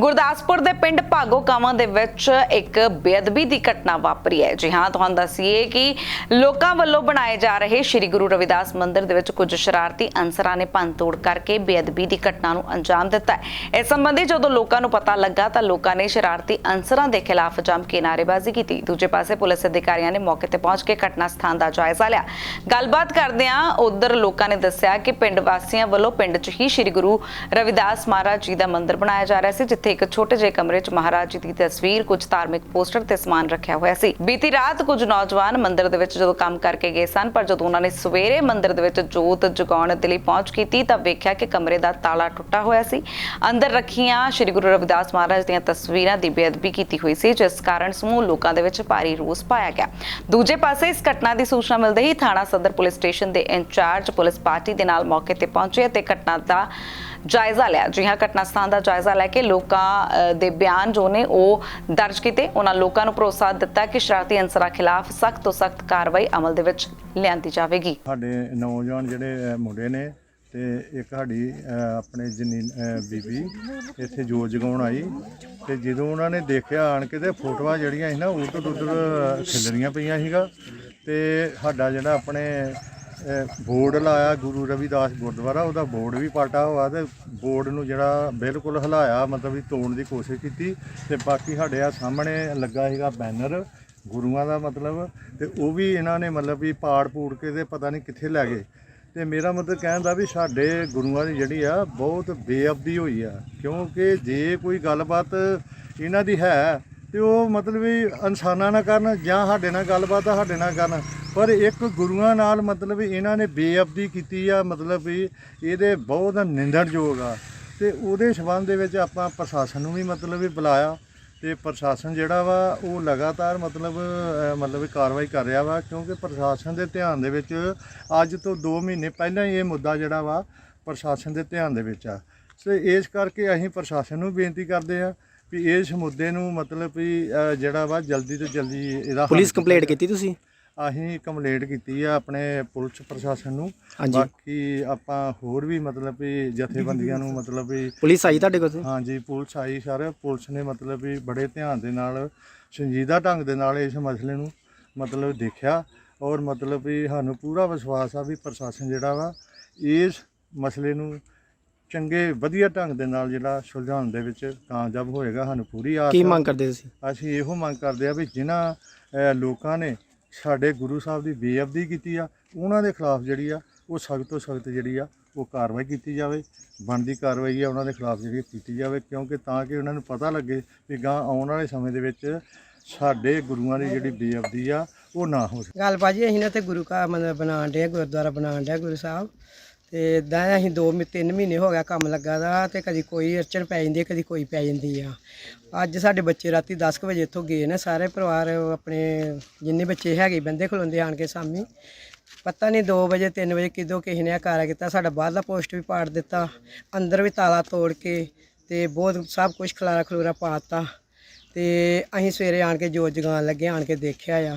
ਗੁਰਦਾਸਪੁਰ ਦੇ ਪਿੰਡ ਭਾਗੋ ਕਾਵਾਂ ਦੇ ਵਿੱਚ ਇੱਕ ਬੇਅਦਬੀ ਦੀ ਘਟਨਾ ਵਾਪਰੀ ਹੈ। ਜੀ ਹਾਂ, ਤੁਹਾਨੂੰ ਦੱਸੀਏ ਕਿ ਲੋਕਾਂ ਵੱਲੋਂ ਬਣਾਏ ਜਾ ਰਹੇ ਸ੍ਰੀ ਗੁਰੂ ਰਵਿਦਾਸ ਮੰਦਿਰ ਦੇ ਵਿੱਚ ਕੁਝ ਸ਼ਰਾਰਤੀ ਅਨਸਰਾਂ ਨੇ ਭੰਨਤੋੜ ਕਰਕੇ ਬੇਅਦਬੀ ਦੀ ਘਟਨਾ ਨੂੰ ਅੰਜਾਮ ਦਿੱਤਾ ਹੈ। ਇਸ ਸੰਬੰਧੀ ਜਦੋਂ ਲੋਕਾਂ ਨੂੰ ਪਤਾ ਲੱਗਾ ਤਾਂ ਲੋਕਾਂ ਨੇ ਸ਼ਰਾਰਤੀ ਅਨਸਰਾਂ ਦੇ ਖਿਲਾਫ ਜੰਮ ਕੇ ਨਾਅਰੇਬਾਜ਼ੀ ਕੀਤੀ। ਦੂਜੇ ਪਾਸੇ ਪੁਲਿਸ ਅਧਿਕਾਰੀਆਂ ਨੇ ਮੌਕੇ ਤੇ ਪਹੁੰਚ ਕੇ ਘਟਨਾ ਸਥਾਨ ਦਾ ਜਾਇਜ਼ਾ ਲਿਆ। ਗੱਲਬਾਤ ਕਰਦਿਆਂ ਉਧਰ ਲੋਕਾਂ ਨੇ ਦੱਸਿਆ ਕਿ ਪਿੰਡ ਵਾਸੀਆਂ ਵੱਲੋਂ ਪਿੰਡ 'ਚ ਹੀ ਸ੍ਰੀ ਗੁਰੂ ਰਵਿਦਾਸ ਮਹਾਰਾਜ ਜੀ ਦਾ ਮੰਦਿਰ ਬਣਾਇਆ ਜਾ ਰਿਹਾ ਸੀ, ਜਿੱਥੇ ਇੱਕ ਛੋਟੇ ਜਿਹੇ ਕਮਰੇ 'ਚ ਮਹਾਰਾਜ ਜੀ ਦੀ ਤਸਵੀਰ, ਕੁਝ ਧਾਰਮਿਕ ਪੋਸਟਰ ਤੇ ਸਮਾਨ ਰੱਖਿਆ ਹੋਇਆ ਸੀ। ਬੀਤੀ ਰਾਤ ਕੁਝ ਨੌਜਵਾਨ ਮੰਦਿਰ ਦੇ ਵਿੱਚ ਜਦੋਂ ਕੰਮ ਕਰਕੇ ਗਏ ਸਨ, ਪਰ ਜਦੋਂ ਉਹਨਾਂ ਨੇ ਸਵੇਰੇ ਮੰਦਿਰ ਦੇ ਵਿੱਚ ਜੋਤ ਜਗਾਉਣ ਦੇ ਲਈ ਪਹੁੰਚ ਕੀਤੀ, ਤਾਂ ਵੇਖਿਆ ਕਿ ਕਮਰੇ ਦਾ ਤਾਲਾ ਟੁੱਟਾ ਹੋਇਆ ਸੀ। ਅੰਦਰ ਰੱਖੀਆਂ ਸ੍ਰੀ ਗੁਰੂ ਰਵਿਦਾਸ ਮਹਾਰਾਜ ਦੀਆਂ ਤਸਵੀਰਾਂ ਦੀ ਬੇਅਦਬੀ ਕੀਤੀ ਹੋਈ ਸੀ, ਜਿਸ ਕਾਰਨ ਸਮੂਹ ਲੋਕਾਂ ਦੇ ਵਿੱਚ ਭਾਰੀ ਰੋਸ ਪਾਇਆ ਗਿਆ। ਦੂਜੇ ਪਾਸੇ ਇਸ ਘਟਨਾ ਦੀ ਸੂਚਨਾ ਮਿਲਦੇ ਹੀ ਥਾਣਾ ਸਦਰ ਪੁਲਿਸ ਸਟੇਸ਼ਨ ਦੇ ਇੰਚਾਰਜ ਪੁਲਿਸ ਪਾਰਟੀ ਦੇ ਨਾਲ ਮੌਕੇ ਤੇ ਪਹੁੰਚੇ ਤੇ ਘਟਨਾ ਦਾ ਜਾਇਜ਼ਾ ਲਿਆ। ਜੀ ਹਾਂ ਘਟਨਾ ਸਥਾਨ ਦਾ ਜਾਇਜ਼ਾ ਲੈ ਕੇ ਲੋਕਾਂ ਦੇ ਬਿਆਨ ਜੋ ਨੇ ਉਹ ਦਰਜ ਕੀਤੇ। ਉਹਨਾਂ ਲੋਕਾਂ ਨੂੰ ਭਰੋਸਾ ਦਿੱਤਾ ਕਿ ਸ਼ਰਾਰਤੀ ਅਨਸਰਾਂ ਖਿਲਾਫ ਸਖਤ ਤੋਂ ਸਖਤ ਕਾਰਵਾਈ ਅਮਲ ਦੇ ਵਿੱਚ ਲਿਆਂਦੀ ਜਾਵੇਗੀ। ਸਾਡੇ ਨੌਜਵਾਨ ਜਿਹੜੇ ਮੁੰਡੇ ਨੇ ਤੇ ਇੱਕ ਸਾਡੀ ਆਪਣੇ ਜਨੀ ਬੀਬੀ ਇੱਥੇ ਜੋਤ ਜਗਾਉਣ ਆਈ। ਤੇ ਜਦੋਂ ਉਹਨਾਂ ਨੇ ਦੇਖਿਆ ਆਣ ਕੇ ਤੇ ਫੋਟੋਆਂ ਜਿਹੜੀਆਂ ਸੀ ਨਾ ਉਧਰ ਉਧਰ ਖਿਲਰੀਆਂ ਪਈਆਂ ਸੀਗਾ। ਤੇ ਸਾਡਾ ਜਿਹੜਾ ਆਪਣੇ ਬੋਰਡ ਲਾਇਆ ਗੁਰੂ ਰਵਿਦਾਸ ਗੁਰਦੁਆਰਾ, ਉਹਦਾ ਬੋਰਡ ਵੀ ਪਾਟਾ ਹੋਇਆ ਤੇ ਬੋਰਡ ਨੂੰ ਜਿਹੜਾ ਬਿਲਕੁਲ ਹਿਲਾਇਆ, ਮਤਲਬ ਵੀ ਤੋੜਨ ਦੀ ਕੋਸ਼ਿਸ਼ ਕੀਤੀ ਤੇ ਬਾਕੀ ਸਾਡੇ ਆ ਸਾਹਮਣੇ ਲੱਗਾ ਸੀਗਾ ਬੈਨਰ, ਗੁਰੂਆਂ ਦਾ ਮਤਲਬ ਤੇ ਉਹ ਵੀ ਇਹਨਾਂ ਨੇ ਮਤਲਬ ਵੀ ਪਾੜ ਪੂੜ ਕੇ ਤੇ ਪਤਾ ਨਹੀਂ ਕਿੱਥੇ ਲੈ ਗਏ। ਤੇ ਮੇਰਾ ਮਤਲਬ ਕਹਿਣ ਦਾ ਵੀ ਸਾਡੇ ਗੁਰੂਆਂ ਦੀ ਜਿਹੜੀ ਆ ਬਹੁਤ ਬੇਅਬਦੀ ਹੋਈ ਆ, ਕਿਉਂਕਿ ਜੇ ਕੋਈ ਗੱਲਬਾਤ ਇਹਨਾਂ ਦੀ ਹੈ ਤੇ ਉਹ ਮਤਲਬ ਵੀ ਇਨਸਾਨਾਂ ਨਾਲ ਕਰਨ ਜਾਂ ਸਾਡੇ ਨਾਲ ਗੱਲਬਾਤ ਸਾਡੇ ਨਾਲ ਕਰਨ। ਪਰ ਇੱਕ ਗੁਰੂਆਂ ਨਾਲ ਮਤਲਬ ਇਹਨਾਂ ਨੇ ਬੇਅਬਦੀ ਕੀਤੀ ਆ ਮਤਲਬ ਵੀ ਇਹਦੇ ਬਹੁਤ ਨਿੰਦਣਯੋਗ ਆ। ਤੇ ਉਹਦੇ ਸਬੰਧ ਦੇ ਵਿੱਚ ਆਪਾਂ ਪ੍ਰਸ਼ਾਸਨ ਨੂੰ ਵੀ ਮਤਲਬ ਵੀ ਬੁਲਾਇਆ ਤੇ ਪ੍ਰਸ਼ਾਸਨ ਜਿਹੜਾ ਵਾ ਉਹ ਲਗਾਤਾਰ ਮਤਲਬ ਮਤਲਬ ਕਾਰਵਾਈ ਕਰ ਰਿਹਾ ਵਾ ਕਿਉਂਕਿ ਪ੍ਰਸ਼ਾਸਨ ਦੇ ਧਿਆਨ ਦੇ ਵਿੱਚ ਅੱਜ ਤੋਂ 2 ਮਹੀਨੇ ਪਹਿਲਾਂ ਹੀ ਇਹ ਮੁੱਦਾ ਜਿਹੜਾ ਵਾ ਪ੍ਰਸ਼ਾਸਨ ਦੇ ਧਿਆਨ ਦੇ ਵਿੱਚ ਆ। ਸੋ ਇਸ ਕਰਕੇ ਅਸੀਂ ਪ੍ਰਸ਼ਾਸਨ ਨੂੰ ਬੇਨਤੀ ਕਰਦੇ ਆ ਵੀ ਇਸ ਮੁੱਦੇ ਨੂੰ ਮਤਲਬ ਵੀ ਜਿਹੜਾ ਵਾ ਜਲਦੀ ਤੋਂ ਜਲਦੀ ਇਹਦਾ ਪੁਲਿਸ ਕੰਪਲੇਂਟ। ਕੀਤੀ ਤੁਸੀਂ? ਅਸੀਂ ਕੰਪਲੇਂਟ ਕੀਤੀ ਆ ਆਪਣੇ ਪੁਲਿਸ ਪ੍ਰਸ਼ਾਸਨ ਨੂੰ। ਬਾਕੀ ਆਪਾਂ ਹੋਰ ਵੀ ਮਤਲਬ ਵੀ ਜਥੇਬੰਦੀਆਂ ਨੂੰ ਮਤਲਬ ਵੀ ਪੁਲਿਸ ਆਈ ਤੁਹਾਡੇ ਕੋਲ ਹਾਂਜੀ ਪੁਲਿਸ ਆਈ ਸਰ ਪੁਲਿਸ ਨੇ ਮਤਲਬ ਵੀ ਬੜੇ ਧਿਆਨ ਦੇ ਨਾਲ ਸੰਜੀਦਾ ਢੰਗ ਦੇ ਨਾਲ ਇਸ ਮਸਲੇ ਨੂੰ ਮਤਲਬ ਦੇਖਿਆ ਔਰ ਮਤਲਬ ਵੀ ਸਾਨੂੰ ਪੂਰਾ ਵਿਸ਼ਵਾਸ ਆ ਵੀ ਪ੍ਰਸ਼ਾਸਨ ਜਿਹੜਾ ਵਾ ਇਸ ਮਸਲੇ ਨੂੰ ਚੰਗੇ ਵਧੀਆ ਢੰਗ ਦੇ ਨਾਲ ਜਿਹੜਾ ਸੁਲਝਾਉਣ ਦੇ ਵਿੱਚ ਕਾਮਯਾਬ ਹੋਏਗਾ ਸਾਨੂੰ ਪੂਰੀ ਆਸ ਕੀ। ਮੰਗ ਕਰਦੇ ਤੁਸੀਂ ਅਸੀਂ ਇਹੋ ਮੰਗ ਕਰਦੇ ਆ ਵੀ ਜਿਨ੍ਹਾਂ ਲੋਕਾਂ ਨੇ ਸਾਡੇ ਗੁਰੂ ਸਾਹਿਬ ਦੀ ਬੇਅਬਦੀ ਕੀਤੀ ਆ, ਉਹਨਾਂ ਦੇ ਖਿਲਾਫ ਜਿਹੜੀ ਆ, ਉਹ ਸਖਤ ਤੋਂ ਸਖਤ ਜਿਹੜੀ ਆ, ਉਹ ਕਾਰਵਾਈ ਕੀਤੀ ਜਾਵੇ। ਬਣਦੀ ਕਾਰਵਾਈ ਆ, ਉਹਨਾਂ ਦੇ ਖਿਲਾਫ ਜਿਹੜੀ ਕੀਤੀ ਜਾਵੇ, ਕਿਉਂਕਿ ਤਾਂ ਕਿ ਉਹਨਾਂ ਨੂੰ ਪਤਾ ਲੱਗੇ ਵੀ ਗਾਂ ਆਉਣ ਵਾਲੇ ਸਮੇਂ ਦੇ ਵਿੱਚ ਸਾਡੇ ਗੁਰੂਆਂ ਦੀ ਜਿਹੜੀ ਬੇਅਬਦੀ ਆ, ਉਹ ਨਾ ਹੋ ਸਕੇ। ਗੱਲ ਭਾਜੀ, ਅਸੀਂ ਨਾ ਤੇ ਗੁਰੂ ਘਰ ਮਤਲਬ ਬਣਾਉਣ ਡਿਆ ਗੁਰਦੁਆਰਾ ਬਣਾਉਣ ਡਿਆ ਗੁਰੂ ਸਾਹਿਬ। ਤੇ ਇਦਾਂ ਅਸੀਂ 2 ਤਿੰਨ ਮਹੀਨੇ ਹੋ ਗਿਆ ਕੰਮ ਲੱਗਾ ਦਾ ਤੇ ਕਦੀ ਕੋਈ ਅੜਚਣ ਪੈ ਜਾਂਦੀ ਹੈ, ਕਦੀ ਕੋਈ ਪੈ ਜਾਂਦੀ ਆ। ਅੱਜ ਸਾਡੇ ਬੱਚੇ ਰਾਤੀ 10 ਕੁ ਵਜੇ ਇੱਥੋਂ ਗਏ ਨੇ, ਸਾਰੇ ਪਰਿਵਾਰ ਆਪਣੇ ਜਿੰਨੇ ਬੱਚੇ ਹੈਗੇ ਬੰਦੇ ਖਲੋਂਦੇ ਆਣ ਕੇ ਸਾਮੀ। ਪਤਾ ਨਹੀਂ 2 ਵਜੇ 3 ਵਜੇ ਕਿਦੋਂ ਕਿਸੇ ਨੇ ਆ ਕਾਰਾ ਕੀਤਾ, ਸਾਡਾ ਬਾਹਰਲਾ ਪੋਸਟ ਵੀ ਪਾੜ ਦਿੱਤਾ, ਅੰਦਰ ਵੀ ਤਾਲਾ ਤੋੜ ਕੇ ਤੇ ਬਹੁਤ ਸਭ ਕੁਝ ਖਲਾਰਾ ਖਲੂਰਾ ਪਾਤਾ ਤੇ ਅਸੀਂ ਸਵੇਰੇ ਆਣ ਕੇ ਜੋਤ ਜਗਾਉਣ ਲੱਗੇ, ਆਣ ਕੇ ਦੇਖਿਆ ਆ।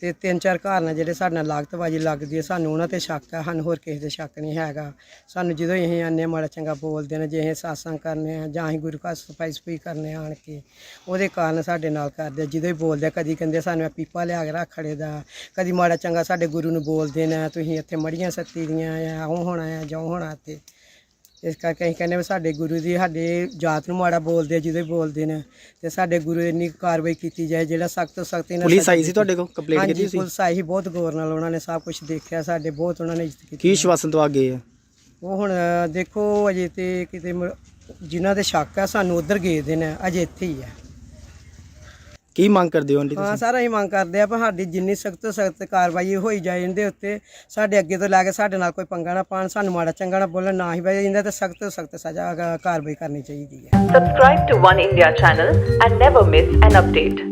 ਤੇ ਤਿੰਨ ਚਾਰ ਘਰ ਨਾਲ ਜਿਹੜੇ ਸਾਡੇ ਨਾਲ ਲਾਗਤਬਾਜੀ ਲੱਗਦੀ ਹੈ। ਸਾਨੂੰ ਉਹਨਾਂ ਤੇ ਸ਼ੱਕ ਹੈ ਸਾਨੂੰ ਹੋਰ ਕਿਸੇ ਤੇ ਸ਼ੱਕ ਨਹੀਂ ਹੈਗਾ। ਸਾਨੂੰ ਜਦੋਂ ਹੀ ਅਸੀਂ ਆਨੇ ਮਾੜਾ ਚੰਗਾ ਬੋਲਦੇ ਨੇ ਜੇ ਅਸੀਂ ਸਾਸਾਂ ਕਰਨੇ ਆ ਜਾਂ ਅਸੀਂ ਗੁਰੂ ਘਰ ਸਫ਼ਾਈ ਸਫ਼ਾਈ ਕਰਨੇ ਆਣ ਕੇ ਉਹਦੇ ਕਾਰਨ ਸਾਡੇ ਨਾਲ ਕਰਦੇ ਜਦੋਂ ਹੀ ਬੋਲਦੇ ਆ, ਕਦੀ ਕਹਿੰਦੇ ਸਾਨੂੰ ਇਹ ਪੀਪਾ ਲਿਆ ਕੇ ਰੱਖ ਖੜੇ ਦਾ। ਕਦੀ ਮਾੜਾ ਚੰਗਾ ਸਾਡੇ ਗੁਰੂ ਨੂੰ ਬੋਲਦੇ ਨੇ ਤੁਸੀਂ ਇੱਥੇ ਮੜੀਆਂ ਸੱਤੀ ਦੀਆਂ ਆ ਉਹ ਹੋਣਾ ਆ ਜੋ ਹੋਣਾ ਤੇ ਇਸ ਕਰਕੇ ਅਸੀਂ ਕਹਿੰਦੇ ਵੀ ਸਾਡੇ ਗੁਰੂ ਦੀ ਸਾਡੇ ਜਾਤ ਨੂੰ ਮਾੜਾ ਬੋਲਦੇ ਆ ਹੀ ਬੋਲਦੇ ਨੇ। ਤੇ ਸਾਡੇ ਗੁਰੂ ਇੰਨੀ ਕਾਰਵਾਈ ਕੀਤੀ ਜਾਏ ਜਿਹੜਾ ਸਖਤ ਤੋਂ ਸਖਤ ਇਹਨਾਂ ਪੁਲਿਸ ਆਈ ਸੀ ਤੁਹਾਡੇ ਕੋਲ? ਕੰਪਲੇਂਟ ਕੀਤੀ ਹਾਂਜੀ ਤੁਸੀਂ ਪੁਲਿਸ ਆਈ ਸੀ ਬਹੁਤ ਗੌਰ ਨਾਲ ਉਹਨਾਂ ਨੇ ਸਭ ਕੁਝ ਦੇਖਿਆ ਸਾਡੇ ਬਹੁਤ ਉਹਨਾਂ ਨੇ ਇੱਜ਼ਤ ਕੀਤੀ ਕੀ ਸ਼ਵਾਸਨ ਤੋਂ ਅੱਗੇ ਆ? ਉਹ ਹੁਣ ਦੇਖੋ ਅਜੇ ਤੇ ਕਿਤੇ ਮ- ਜਿਨ੍ਹਾਂ ਦੇ ਸ਼ੱਕ ਆ ਸਾਨੂੰ ਉਧਰ ਗਏ ਦੇ ਨੇ ਅਜੇ ਇੱਥੇ ਹੀ ਆ। ਕੀ ਮੰਗ ਕਰਦੇ ਹੋ ਆਂਟੀ ਹਾਂ ਤੁਸੀਂ ਸਾਰਾ ਹੀ ਮੰਗ ਕਰਦੇ ਆ ਪਰ ਸਾਡੀ ਜਿੰਨੀ ਸਖਤ ਤੋਂ ਸਖਤ ਕਾਰਵਾਈ ਹੋਈ ਜਾਏ ਇਹਦੇ ਉੱਤੇ ਸਾਡੇ ਅੱਗੇ ਤੋਂ ਲੈ ਕੇ ਸਾਡੇ ਨਾਲ ਕੋਈ ਪੰਗਾ ਨਾ ਪਾਣ ਸਾਨੂੰ ਮਾੜਾ ਚੰਗਾ ਨਾ ਬੋਲਣ ਨਾ ਹੀ ਬਈ ਇਹਨਾਂ ਤੇ ਸਖਤ ਤੋਂ ਸਖਤ ਸਜ਼ਾ ਕਾਰਵਾਈ ਕਰਨੀ ਚਾਹੀਦੀ ਹੈ Subscribe to One India channel and never miss an update.